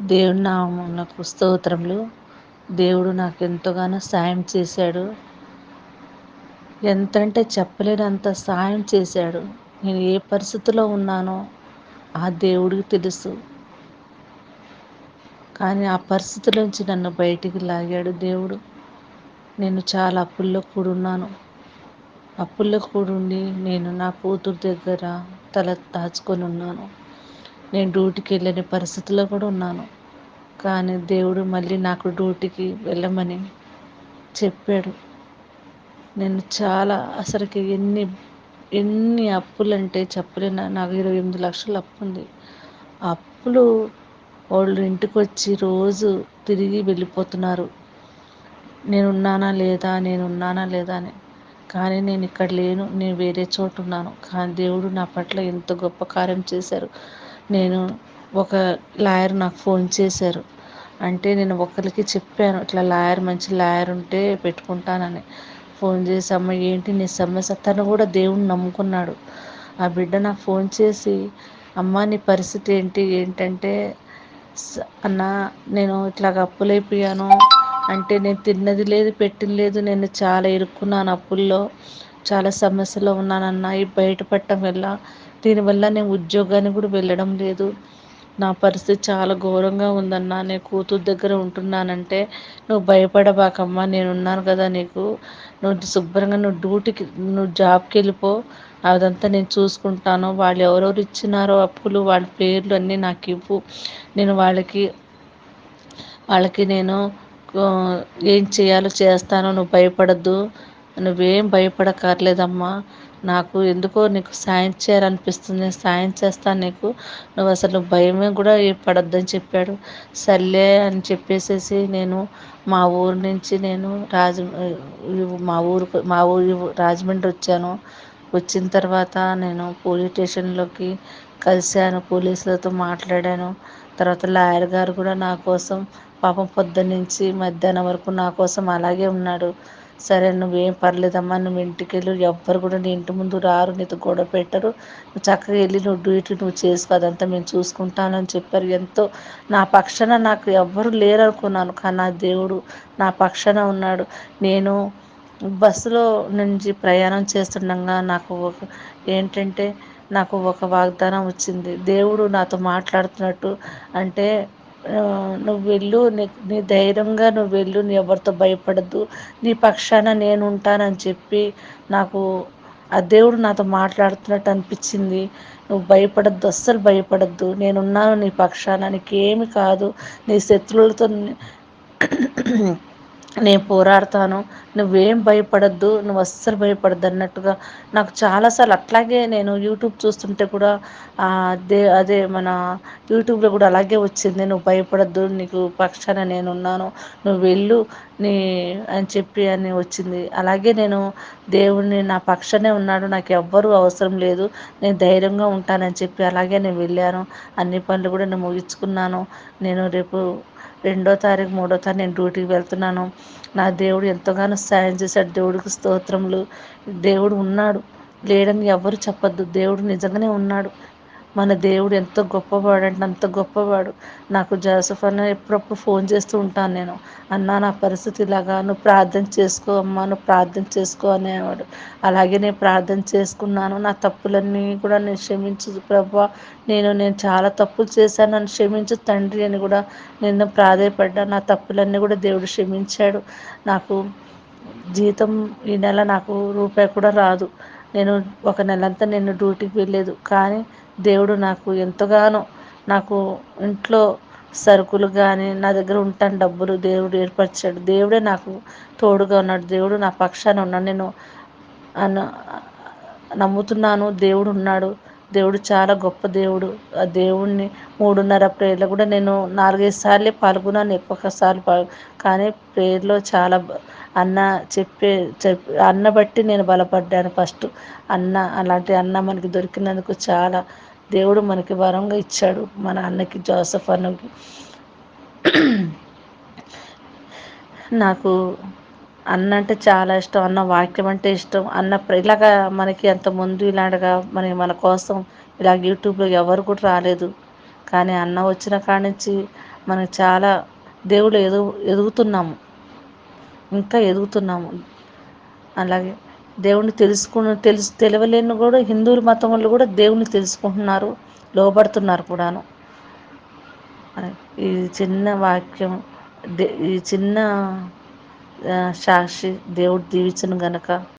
దేవుడి నామమునకు స్తోత్రములు. దేవుడు నాకు ఎంతగానో సాయం చేశాడు. ఎంతంటే చెప్పలేనంత సాయం చేశాడు. నేను ఏ పరిస్థితిలో ఉన్నానో ఆ దేవుడికి తెలుసు. కానీ ఆ పరిస్థితిలోంచి నన్ను బయటికి లాగాడు దేవుడు. నేను చాలా అప్పుల్లో కూడున్నాను. అప్పుల్లో కూడుండి నేను నా కూతురు దగ్గర తల దాచుకొని ఉన్నాను. నేను డ్యూటీకి వెళ్ళని పరిస్థితుల్లో కూడా ఉన్నాను. కానీ దేవుడు మళ్ళీ నాకు డ్యూటీకి వెళ్ళమని చెప్పాడు. నేను చాలా అసలుకి ఎన్ని ఎన్ని అప్పులంటే చెప్పలేను. నాకు ఇరవై ఎనిమిది లక్షలు అప్పు ఉంది. అప్పులు వాళ్ళు ఇంటికి వచ్చి రోజు తిరిగి వెళ్ళిపోతున్నారు. నేనున్నానా లేదా? నేనున్నానా లేదా అని. కానీ నేను ఇక్కడ లేను నేను వేరే చోటు ఉన్నాను. కానీ దేవుడు నా పట్ల ఎంత గొప్ప కార్యం చేశారు. నేను ఒక లాయర్ నాకు ఫోన్ చేశారు. అంటే నేను ఒకరికి చెప్పాను ఇట్లా లాయర్ మంచి లాయర్ ఉంటే పెట్టుకుంటానని. ఫోన్ చేసి అమ్మ ఏంటి నీ సమస్య? తను కూడా దేవుని నమ్ముకున్నాడు. ఆ బిడ్డ నాకు ఫోన్ చేసి అమ్మ నీ పరిస్థితి ఏంటి? ఏంటంటే అన్న నేను ఇట్లాగ అప్పులైపోయాను. అంటే నేను తిన్నది లేదు పెట్టింది లేదు నేను చాలా ఇరుక్కున్నాను అప్పుల్లో చాలా సమస్యలో ఉన్నానన్న ఈ బయటపడటం వల్ల దీనివల్ల నేను ఉద్యోగానికి కూడా వెళ్ళడం లేదు. నా పరిస్థితి చాలా ఘోరంగా ఉందన్న నేను కూతురు దగ్గర ఉంటున్నానంటే నువ్వు భయపడబాకమ్మా నేను ఉన్నాను కదా నీకు నువ్వు శుభ్రంగా నువ్వు డ్యూటీకి నువ్వు జాబ్కి వెళ్ళిపో అదంతా నేను చూసుకుంటాను వాళ్ళు ఎవరెవరు ఇచ్చినారో అప్పులు వాళ్ళ పేర్లు అన్నీ నాకు ఇవ్వు నేను వాళ్ళకి వాళ్ళకి నేను ఏం చేయాలో చేస్తాను నువ్వు భయపడద్దు. నువ్వేం భయపడక్కర్లేదమ్మా నాకు ఎందుకో నీకు సాయం చేయాలనిపిస్తుంది. నేను సాయం చేస్తాను నీకు. నువ్వు అసలు భయమే కూడా పడొద్దని చెప్పాడు. సర్లే అని చెప్పేసేసి నేను మా ఊరు నుంచి నేను రాజ మా ఊరు మా ఊరు రాజమండ్రి వచ్చాను. వచ్చిన తర్వాత నేను పోలీస్ స్టేషన్లోకి కలిశాను. పోలీసులతో మాట్లాడాను. తర్వాత లాయర్ గారు కూడా నా కోసం పాపం పొద్దున్నుంచి మధ్యాహ్నం వరకు నా కోసం అలాగే ఉన్నాడు. సరే నువ్వేం పర్లేదమ్మా నువ్వు ఇంటికి వెళ్ళు ఎవ్వరు కూడా నీ ఇంటి ముందు రారు నీతో గొడవ పెట్టరు. నువ్వు చక్కగా వెళ్ళి నువ్వు డ్యూటీ నువ్వు చేసుకో అదంతా మేము చూసుకుంటానని చెప్పారు. ఎంతో నా పక్షాన నాకు ఎవ్వరు లేరనుకున్నాను కానీ నా దేవుడు నా పక్షాన ఉన్నాడు. నేను బస్సులో నుంచి ప్రయాణం చేస్తుండగా నాకు ఒక ఏంటంటే నాకు ఒక వాగ్దానం వచ్చింది. దేవుడు నాతో మాట్లాడుతున్నట్టు అంటే నువ్వు వెళ్ళు నీ నీ ధైర్యంగా నువ్వు వెళ్ళు నీ ఎవరితో భయపడద్దు నీ పక్షాన నేను ఉంటానని చెప్పి నాకు ఆ దేవుడు నాతో మాట్లాడుతున్నట్టు అనిపించింది. నువ్వు భయపడద్దు అస్సలు భయపడద్దు. నేనున్నాను నీ పక్షాన. నీకేమి కాదు. నీ శత్రువులతో నేను పోరాడతాను నువ్వేం భయపడద్దు నువ్వు అస్సలు భయపడద్దు అన్నట్టుగా నాకు చాలాసార్లు అట్లాగే నేను యూట్యూబ్ చూస్తుంటే కూడా అదే అదే మన యూట్యూబ్లో కూడా అలాగే వచ్చింది నువ్వు భయపడద్దు నీకు పక్షాన నేను ఉన్నాను నువ్వు వెళ్ళు నీ అని చెప్పి అని వచ్చింది. అలాగే నేను దేవుడిని నా పక్షనే ఉన్నాడు నాకు ఎవ్వరూ అవసరం లేదు నేను ధైర్యంగా ఉంటానని చెప్పి అలాగే నేను వెళ్ళాను అన్ని పనులు కూడా నేను ముగించుకున్నాను నేను రేపు రెండో తారీఖు మూడో తారీఖు నేను డ్యూటీకి వెళ్తున్నాను. నా దేవుడు ఎంతగానో సాయం చేశాడు. దేవుడికి స్తోత్రములు. దేవుడు ఉన్నాడు. లేడని ఎవరు చెప్పద్దు. దేవుడు నిజంగానే ఉన్నాడు. మన దేవుడు ఎంతో గొప్పవాడు అంటే అంత గొప్పవాడు. నాకు జోసఫ్ అన్న ఎప్పుడప్పుడు ఫోన్ చేస్తూ ఉంటాను నేను. అన్న నా పరిస్థితి ఇలాగా నువ్వు ప్రార్థన చేసుకో అమ్మ నువ్వు ప్రార్థన చేసుకో అనేవాడు. అలాగే నేను ప్రార్థన చేసుకున్నాను. నా తప్పులన్నీ కూడా నేను క్షమించు ప్రభా నేను నేను చాలా తప్పులు చేశాను. నన్ను క్షమించు తండ్రి అని కూడా నేను ప్రాధాయపడ్డా. నా తప్పులన్నీ కూడా దేవుడు క్షమించాడు. నాకు జీతం ఈ నెల నాకు రూపాయి కూడా రాదు. నేను ఒక నెలంతా నేను డ్యూటీకి వెళ్ళలేదు. కానీ దేవుడు నాకు ఎంతగానో నాకు ఇంట్లో సరుకులు కానీ నా దగ్గర ఉంటాను డబ్బులు దేవుడు ఏర్పరిచాడు. దేవుడే నాకు తోడుగా ఉన్నాడు. దేవుడు నా పక్షాన ఉన్నాడు. నేను అన్న నమ్ముతున్నాను. దేవుడు ఉన్నాడు. దేవుడు చాలా గొప్ప దేవుడు. ఆ దేవుడిని మూడున్నర ప్రేయర్లో కూడా నేను నాలుగైదు సార్లే పాల్గొన్నాను. ఎక్కువ సార్లు పాల్ కానీ ప్రేయర్లో చాలా అన్న చెప్పే చెప్ అన్న బట్టి నేను బలపడ్డాను. ఫస్ట్ అన్న అలాంటి అన్న మనకి దొరికినందుకు చాలా దేవుడు మనకి వరంగా ఇచ్చాడు. మన అన్నకి జోసఫ్ అన్నకి. నాకు అన్న అంటే చాలా ఇష్టం. అన్న వాక్యం అంటే ఇష్టం. అన్న ఇలాగా మనకి అంత ముందు ఇలాంటిగా మన మన కోసం ఇలాగ యూట్యూబ్లో ఎవరు కూడా రాలేదు. కానీ అన్న వచ్చిన కాడ నుంచి మనం చాలా దేవుడు ఎదుగు ఎదుగుతున్నాము. ఇంకా ఎదుగుతున్నాము. అలాగే దేవుని తెలుసుకుని తెలుసు తెలవలేని కూడా హిందువుల మతం వాళ్ళు కూడా దేవుని తెలుసుకుంటున్నారు లోబడుతున్నారు కూడాను. ఈ చిన్న వాక్యం దే ఈ చిన్న సాక్షి దేవుడు దీవించను గనక